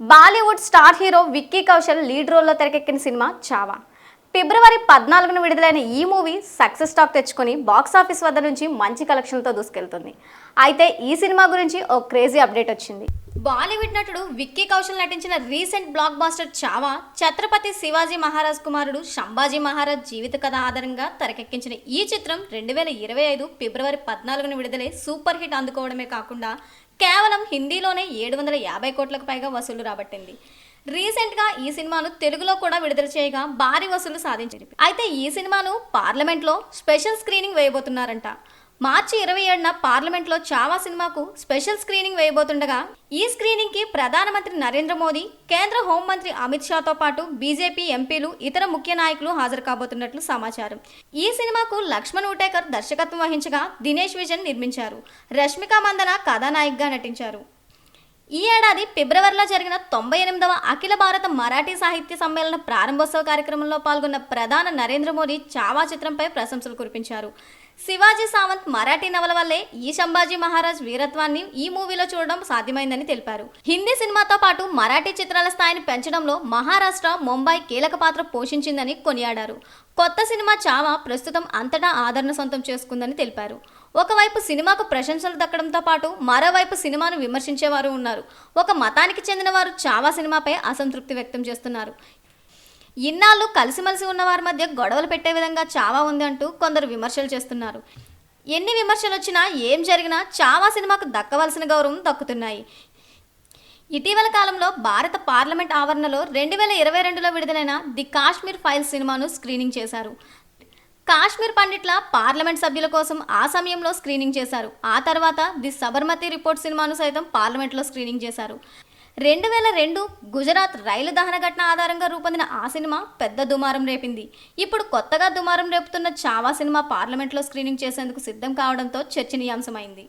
Bollywood star hero Vicky Kaushal lead రోల్లో తెరకెక్కిన cinema Chhaava. ఫిబ్రవరి పద్నాలుగున విడుదలైన ఈ మూవీ సక్సెస్ టాక్ తెచ్చుకొని బాక్స్ ఆఫీస్ వద్ద నుంచి మంచి కలెక్షన్లతో దూసుకెళ్తుంది. అయితే ఈ సినిమా గురించి ఓ క్రేజీ అప్డేట్ వచ్చింది. బాలీవుడ్ నటుడు విక్కీ కౌశల్ నటించిన recent black buster Chhaava Chhatrapati Shivaji Maharaj కుమారుడు సంభాజీ మహారాజ్ జీవిత కథ ఆధారంగా తెరకెక్కించిన ఈ చిత్రం రెండు వేల ఇరవై ఐదు ఫిబ్రవరి పద్నాలుగున విడుదలై సూపర్ హిట్ అందుకోవడమే కాకుండా కేవలం హిందీలోనే ఏడు వందల యాభై కోట్లకు పైగా వసూలు రాబట్టింది. రీసెంట్గా ఈ సినిమాను తెలుగులో కూడా విడుదల చేయగా భారీ వసూలు సాధించింది. అయితే ఈ సినిమాను పార్లమెంట్లో స్పెషల్ స్క్రీనింగ్ వేయబోతున్నారంట. మార్చి ఇరవై ఏడున పార్లమెంట్లో చావా సినిమాకు స్పెషల్ స్క్రీనింగ్ వేయబోతుండగా ఈ స్క్రీనింగ్కి ప్రధానమంత్రి నరేంద్ర మోదీ కేంద్ర హోంమంత్రి అమిత్ షాతో పాటు బీజేపీ ఎంపీలు ఇతర ముఖ్య నాయకులు హాజరు కాబోతున్నట్లు సమాచారం. ఈ సినిమాకు లక్ష్మణ్ ఉటేకర్ దర్శకత్వం వహించగా దినేష్ విజన్ నిర్మించారు. రష్మిక మందన కథానాయికగా నటించారు. ఈ ఏడాది ఫిబ్రవరిలో జరిగిన తొంభై ఎనిమిదవ అఖిల భారత మరాఠీ సాహిత్య సమ్మేళన ప్రారంభోత్సవ కార్యక్రమంలో పాల్గొన్న ప్రధాన నరేంద్ర మోదీ చావా చిత్రంపై ప్రశంసలు కురిపించారు. శివాజీ సావంత్ మరాఠీ నవల వల్లే ఈ సంభాజీ మహారాజ్ వీరత్వాన్ని ఈ మూవీలో చూడడం సాధ్యమైందని తెలిపారు. హిందీ సినిమాతో పాటు మరాఠీ చిత్రాల స్థాయిని పెంచడంలో మహారాష్ట్ర ముంబై కీలక పాత్ర పోషించిందని కొనియాడారు. కొత్త సినిమా చావా ప్రస్తుతం అంతటా ఆదరణ సొంతం చేసుకుందని తెలిపారు. ఒకవైపు సినిమాకు ప్రశంసలు దక్కడంతో పాటు మరోవైపు సినిమాను విమర్శించేవారు ఉన్నారు. ఒక మతానికి చెందిన వారు చావా సినిమాపై అసంతృప్తి వ్యక్తం చేస్తున్నారు. ఇన్నాళ్ళు కలిసిమెలిసి ఉన్న వారి మధ్య గొడవలు పెట్టే విధంగా చావా ఉంది అంటూ కొందరు విమర్శలు చేస్తున్నారు. ఎన్ని విమర్శలు వచ్చినా ఏం జరిగినా చావా సినిమాకు దక్కవలసిన గౌరవం దక్కుతున్నాయి. ఇటీవల కాలంలో భారత పార్లమెంట్ ఆవరణలో రెండు వేల ఇరవై రెండులో విడుదలైన ది కాశ్మీర్ ఫైల్ సినిమాను స్క్రీనింగ్ చేశారు. కాశ్మీర్ పండిట్ల పార్లమెంట్ సభ్యుల కోసం ఆ సమయంలో స్క్రీనింగ్ చేశారు. ఆ తర్వాత ది సబర్మతి రిపోర్ట్ సినిమాను సైతం పార్లమెంట్లో స్క్రీనింగ్ చేశారు. రెండు వేల రెండు గుజరాత్ రైలు దహన ఘటన ఆధారంగా రూపొందిన ఆ సినిమా పెద్ద దుమారం రేపింది. ఇప్పుడు కొత్తగా దుమారం రేపుతున్న చావా సినిమా పార్లమెంట్లో స్క్రీనింగ్ చేసేందుకు సిద్ధం కావడంతో చర్చనీయాంశమైంది.